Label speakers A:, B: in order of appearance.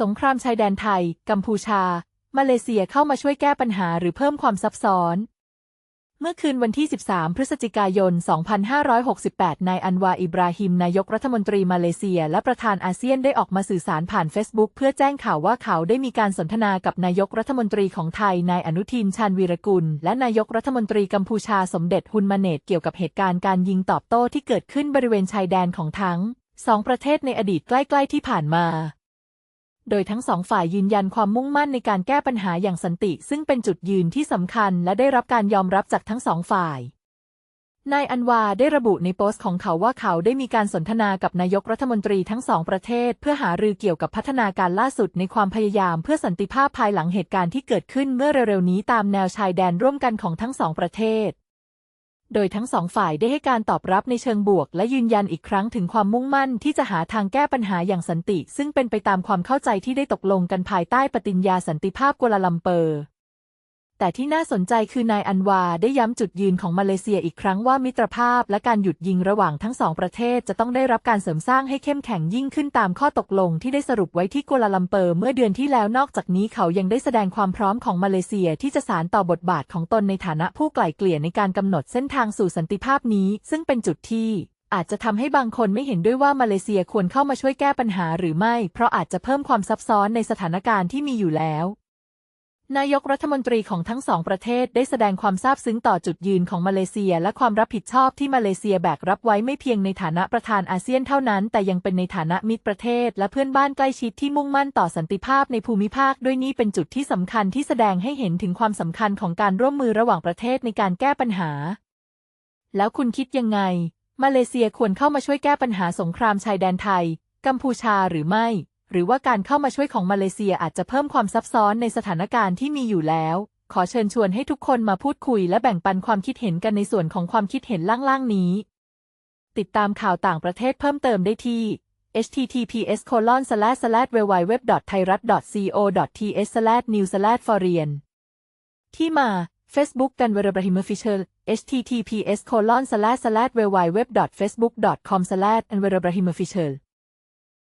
A: สงครามชายแดนไทย กัมพูชา มาเลเซียเข้ามาช่วยแก้ปัญหาหรือเพิ่มความซับซ้อน เมื่อคืนวันที่ 13 พฤศจิกายน 2568 นายอันวาอิบราฮิม นายกรัฐมนตรีมาเลเซีย และประธานอาเซียนได้ออกมาสื่อสารผ่านเฟซบุ๊กเพื่อแจ้งข่าวว่าเขาได้มีการสนทนากับนายกรัฐมนตรีของไทย นายอนุทิน ชาญวีรกุล และนายกรัฐมนตรีกัมพูชาสมเด็จฮุนมาเนตเกี่ยวกับเหตุการณ์การยิงตอบโต้ที่เกิดขึ้นบริเวณชายแดนของทั้งสองประเทศในอดีตใกล้ ๆ ที่ผ่านมา โดยทั้งสองฝ่ายยืนยันความมุ่งมั่นในการแก้ปัญหาอย่างสันติ ซึ่งเป็นจุดยืนที่สำคัญและได้รับการยอมรับจากทั้งสองฝ่าย นายอันวาได้ระบุในโพสต์ของเขาว่าเขาได้มีการสนทนากับนายกรัฐมนตรีทั้งสองประเทศ เพื่อหารือเกี่ยวกับพัฒนาการล่าสุดในความพยายามเพื่อสันติภาพภายหลังเหตุการณ์ที่เกิดขึ้นเมื่อเร็วๆนี้ตามแนวชายแดนร่วมกันของทั้งสองประเทศ โดยทั้งสองฝ่ายได้ให้การตอบรับในเชิงบวก และยืนยันอีกครั้งถึงความมุ่งมั่นที่จะหาทางแก้ปัญหาอย่างสันติ ซึ่งเป็นไปตามความเข้าใจที่ได้ตกลงกันภายใต้ปฏิญญาสันติภาพกัวลาลัมเปอร์ แต่ที่น่าสนใจคือนายอันวาได้ย้ำจุดยืนของมาเลเซียอีกครั้งว่ามิตรภาพและการหยุดยิงระหว่างทั้งสองประเทศจะต้องได้รับการเสริมสร้างให้เข้มแข็งยิ่งขึ้นตามข้อตกลงที่ได้สรุปไว้ที่กัวลาลัมเปอร์เมื่อเดือนที่แล้วนอกจากนี้เขายังได้แสดงความพร้อมของมาเลเซียที่จะสานต่อบทบาทของตนในฐานะผู้ไกล่เกลี่ยในการกำหนดเส้นทางสู่สันติภาพนี้ ซึ่งเป็นจุดที่อาจจะทำให้บางคนไม่เห็นด้วยว่ามาเลเซียควรเข้ามาช่วยแก้ปัญหาหรือไม่ เพราะอาจจะเพิ่มความซับซ้อนในสถานการณ์ที่มีอยู่แล้ว นายกรัฐมนตรีของทั้งสองประเทศได้แสดงความซาบซึ้งต่อจุดยืนของมาเลเซีย และความรับผิดชอบที่มาเลเซียแบกรับไว้ไม่เพียงในฐานะประธานอาเซียนเท่านั้น แต่ยังเป็นในฐานะมิตรประเทศ และเพื่อนบ้านใกล้ชิดที่มุ่งมั่นต่อสันติภาพในภูมิภาค ด้วยนี่เป็นจุดที่สำคัญที่แสดงให้เห็นถึงความสำคัญของการร่วมมือระหว่างประเทศในการแก้ปัญหา แล้วคุณคิดยังไง มาเลเซียควรเข้ามาช่วยแก้ปัญหาสงครามชายแดนไทย กัมพูชาหรือไม่ หรือว่าการเข้ามาช่วยของมาเลเซียอาจจะเพิ่มความซับซ้อนในสถานการณ์ที่มีอยู่แล้ว ขอเชิญชวนให้ทุกคนมาพูดคุยและแบ่งปันความคิดเห็นกันในส่วนของความคิดเห็นล่างๆนี้ ติดตามข่าวต่างประเทศเพิ่มเติมได้ที่ https w w w t h a i r a t c o t h n e w f o r e i g n ที่มา Facebook กันเวรบริมฟิเชอร์ https colon slash slash www facebook com slash อันเวรบราฮิมฟิเชอร์